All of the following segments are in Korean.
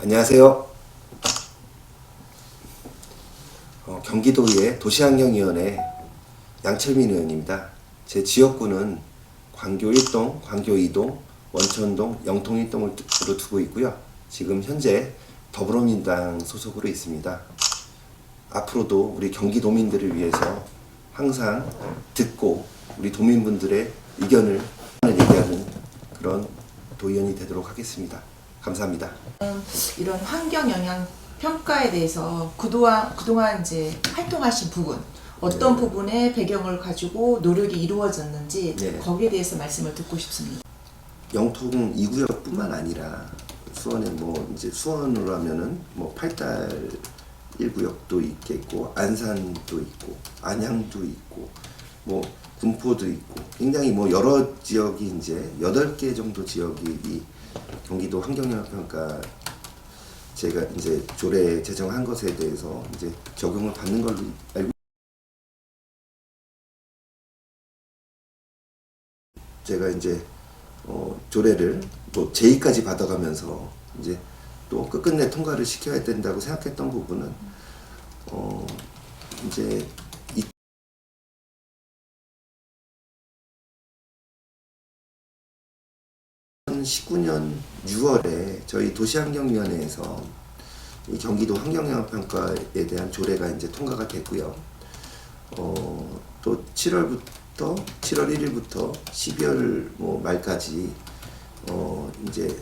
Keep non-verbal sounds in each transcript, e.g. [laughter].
안녕하세요. 어, 경기도의 도시환경위원회 양철민 의원입니다. 제 지역구는 광교 1동, 광교 2동, 원천동, 영통 1동으로 두고 있고요. 지금 현재 더불어민주당 소속으로 있습니다. 앞으로도 우리 경기도민들을 위해서 항상 듣고 우리 도민분들의 의견을 얘기하는 그런 도의원이 되도록 하겠습니다. 감사합니다. 이런 환경 영향 평가에 대해서 그동안 그동안 이제 활동하신 부분 어떤 네. 부분의 배경을 가지고 노력이 이루어졌는지 네. 거기에 대해서 말씀을 듣고 싶습니다. 영통 2구역뿐만 아니라 수원에 뭐 이제 수원으로 하면은 뭐 팔달 1구역도 있겠고 안산도 있고 안양도 있고 뭐 군포도 있고 굉장히 뭐 여러 지역이 이제 8개 정도 지역이 이 경기도 환경영향평가 제가 이제 조례 제정한 것에 대해서 이제 적용을 받는 걸로 알고 제가 이제 어, 조례를 뭐 제2까지 받아가면서 이제 또 끝끝내 통과를 시켜야 된다고 생각했던 부분은 어 이제 2019년 6월에 저희 도시환경위원회에서 이 경기도 환경영향평가에 대한 조례가 이제 통과가 됐고요. 어, 또 7월부터 7월 1일부터 12월 뭐 말까지 어, 이제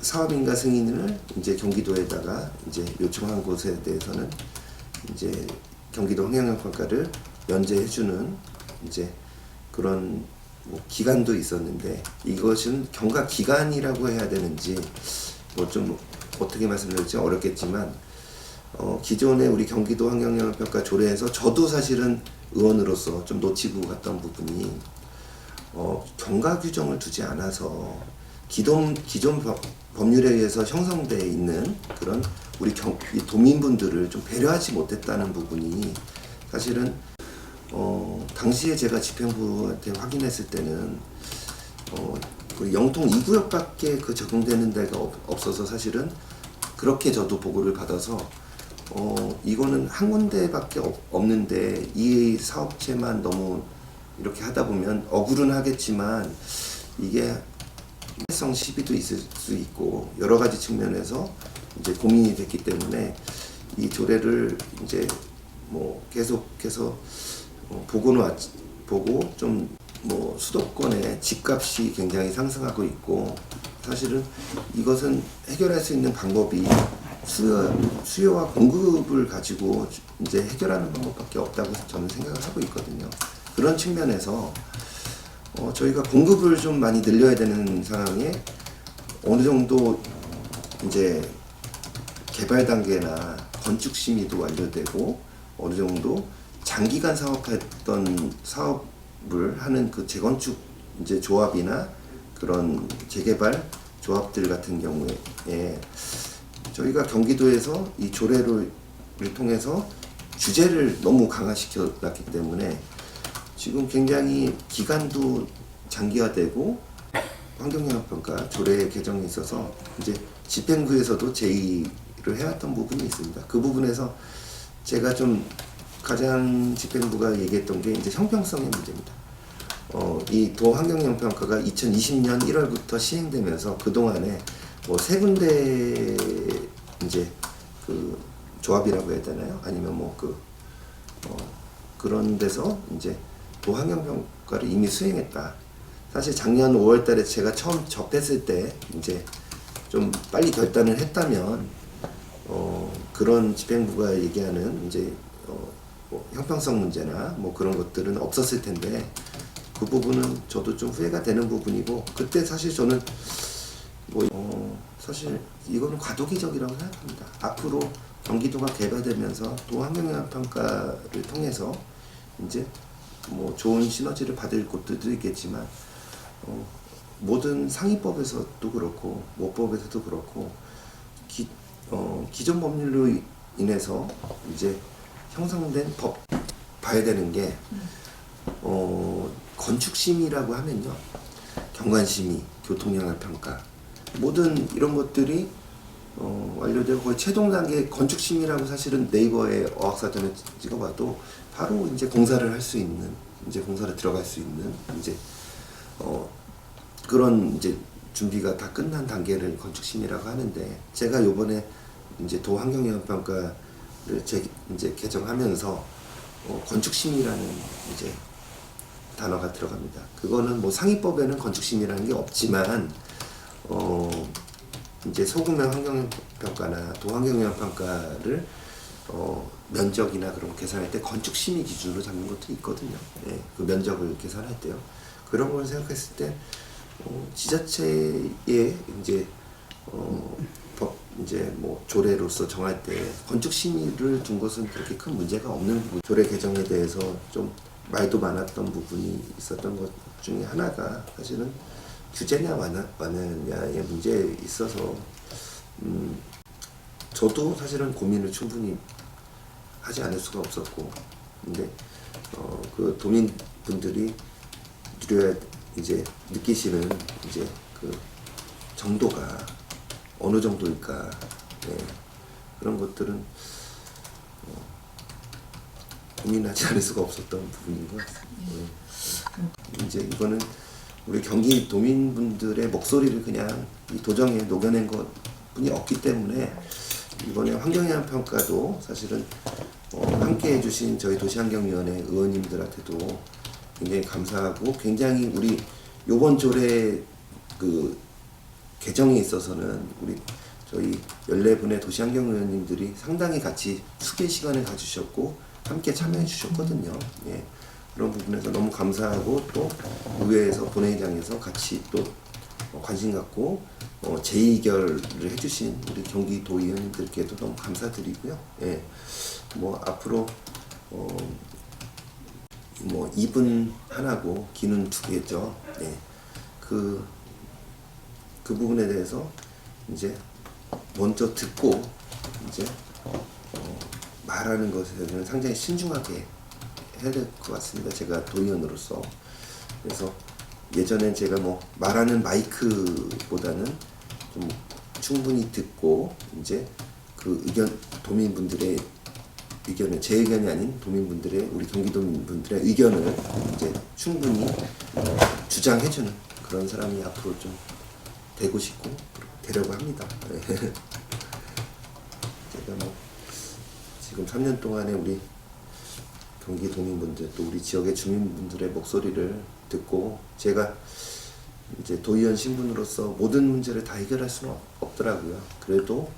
사업인가 승인을 이제 경기도에다가 이제 요청한 곳에 대해서는 이제 경기도 환경영 평가를 면제해주는 이제 그런 뭐 기간도 있었는데 이것은 경과 기간이라고 해야 되는지 뭐 좀 어떻게 말씀드릴지 어렵겠지만 어, 기존에 우리 경기도 환경영향평가 조례에서 저도 사실은 의원으로서 좀 놓치고 갔던 부분이 어, 경과 규정을 두지 않아서 기존 기존 법, 법률에 의해서 형성돼 있는 그런 우리 경, 이 도민분들을 좀 배려하지 못했다는 부분이 사실은 어, 당시에 제가 집행부한테 확인했을 때는 어, 그 영통 2구역밖에 그 적용되는 데가 없, 없어서 사실은 그렇게 저도 보고를 받아서 어, 이거는 한 군데밖에 없, 없는데 이 사업체만 너무 이렇게 하다 보면 억울은 하겠지만 이게 성 시비도 있을 수 있고 여러 가지 측면에서 이제 고민이 됐기 때문에 이 조례를 이제 뭐 계속해서 어, 보고는 왔, 보고 좀 뭐 수도권의 집값이 굉장히 상승하고 있고 사실은 이것은 해결할 수 있는 방법이 수요, 수요와 공급을 가지고 이제 해결하는 방법밖에 없다고 저는 생각을 하고 있거든요. 그런 측면에서 어, 저희가 공급을 좀 많이 늘려야 되는 상황에 어느 정도 이제 개발 단계나 건축 심의도 완료되고 어느 정도 장기간 사업했던 사업을 하는 그 재건축 이제 조합이나 그런 재개발 조합들 같은 경우에 저희가 경기도에서 이 조례를 통해서 규제를 너무 강화시켜 놨기 때문에 지금 굉장히 기간도 장기화되고 환경영향평가 조례 개정에 있어서 이제 집행부에서도 제의를 해왔던 부분이 있습니다. 그 부분에서 제가 좀 가장 집행부가 얘기했던 게 이제 형평성의 문제입니다. 어, 이 도환경영평가가 2020년 1월부터 시행되면서 그 동안에 뭐 세 군데 이제 그 조합이라고 해야 되나요? 아니면 뭐그 어, 그런 데서 이제 도환경평가를 이미 수행했다. 사실 작년 5월 달에 제가 처음 접했을 때 이제 좀 빨리 결단을 했다면 어, 그런 집행부가 얘기하는 이제 형평성 문제나 뭐 그런 것들은 없었을 텐데 그 부분은 저도 좀 후회가 되는 부분이고 그때 사실 저는 뭐 어, 사실 이거는 과도기적이라고 생각합니다. 앞으로 경기도가 개발되면서 도환경영향 평가를 통해서 이제 뭐 좋은 시너지를 받을 곳들도 있겠지만 어, 모든 상위법에서도 그렇고 모법에서도 그렇고 기, 어, 기존 법률로 이- 인해서 이제 형성된 법 봐야 되는 게 어, 건축심의라고 하면요. 경관심의, 교통영향 평가. 모든 이런 것들이 어, 완료되고 거의 최종 단계 건축 심의라고 사실은 네이버에 어학사전에 찍어봐도 바로 이제 공사를 할 수 있는 이제 공사를 들어갈 수 있는 이제 어, 그런 이제 준비가 다 끝난 단계를 건축 심의라고 하는데 제가 요번에 이제 도 환경영향 평가를 제 이제 개정하면서 어, 건축 심의라는 이제 단어가 들어갑니다. 그거는 뭐 상위법에는 건축 심의라는 게 없지만 어 이제 소금의 환경 평가나 도환경영 평가를 어 면적이나 그런 거 계산할 때 건축 심의 기준으로 잡는 것도 있거든요. 예, 그 면적을 계산할 때요. 그런 걸 생각했을 때 어, 지자체의 이제 어, 법 이제 뭐 조례로서 정할 때 건축 심의를 둔 것은 그렇게 큰 문제가 없는. 조례 개정에 대해서 좀 말도 많았던 부분이 있었던 것 중에 하나가 사실은 규제냐 완화, 완화냐의 문제에 있어서 음, 저도 사실은 고민을 충분히 하지 않을 수가 없었고 근데 어, 그 도민분들이 누려야 이제 느끼시는 이제 그 정도가 어느 정도일까 예, 그런 것들은 어, 고민하지 않을 수가 없었던 부분인 것 같습니다. 예. 이제 이거는 우리 경기 도민분들의 목소리를 그냥 이 도정에 녹여낸 것 뿐이 없기 때문에 이번에 환경영향 평가도 사실은 어, 함께 해주신 저희 도시환경위원회 의원님들한테도 굉장히 감사하고 굉장히 우리 요번 조례 그 개정에 있어서는 우리 저희 14분의 도시환경 의원님들이 상당히 같이 수계 시간을 가주셨고 함께 참여해 주셨거든요. 예. 그런 부분에서 너무 감사하고 또 의회에서 본회의장에서 같이 또 어, 관심 갖고 어, 재의결을 해주신 우리 경기도 의원님들께도 너무 감사드리고요. 예. 뭐 앞으로 어, 뭐 입은 하나고 귀는 두 개죠. 예. 그, 그 부분에 대해서 이제 먼저 듣고 이제 어, 말하는 것에는 상당히 신중하게 해야 될 것 같습니다. 제가 도의원으로서 그래서 예전엔 제가 뭐 말하는 마이크보다는 좀 충분히 듣고 이제 그 의견 도민분들의 의견을 제 의견이 아닌 도민분들의 우리 경기도민분들의 의견을 이제 충분히 어, 주장해주는 그런 사람이 앞으로 좀 되고 싶고 되려고 합니다. 네. [laughs] 제가 뭐 지금 3년 동안에 우리 경기 도민분들 또 우리 지역의 주민분들의 목소리를 듣고 제가 이제 도의원 신분으로서 모든 문제를 다 해결할 수는 없- 없더라고요. 그래도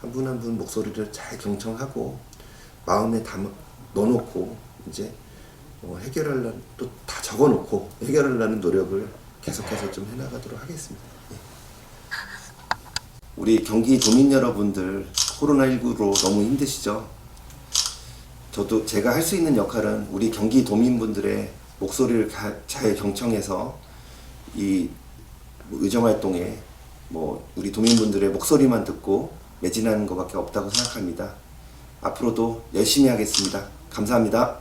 한분 한분 목소리를 잘 경청하고 마음에 담아 넣어놓고 이제 어, 해결하려는 또 다 적어놓고 해결하려는 노력을 계속해서 좀 해나가도록 하겠습니다. 예. 우리 경기 도민 여러분들 코로나19로 너무 힘드시죠? 저도 제가 할 수 있는 역할은 우리 경기 도민분들의 목소리를 가- 잘 경청해서 이 의정 활동에 뭐 우리 도민분들의 목소리만 듣고 매진하는 것밖에 없다고 생각합니다. 앞으로도 열심히 하겠습니다. 감사합니다.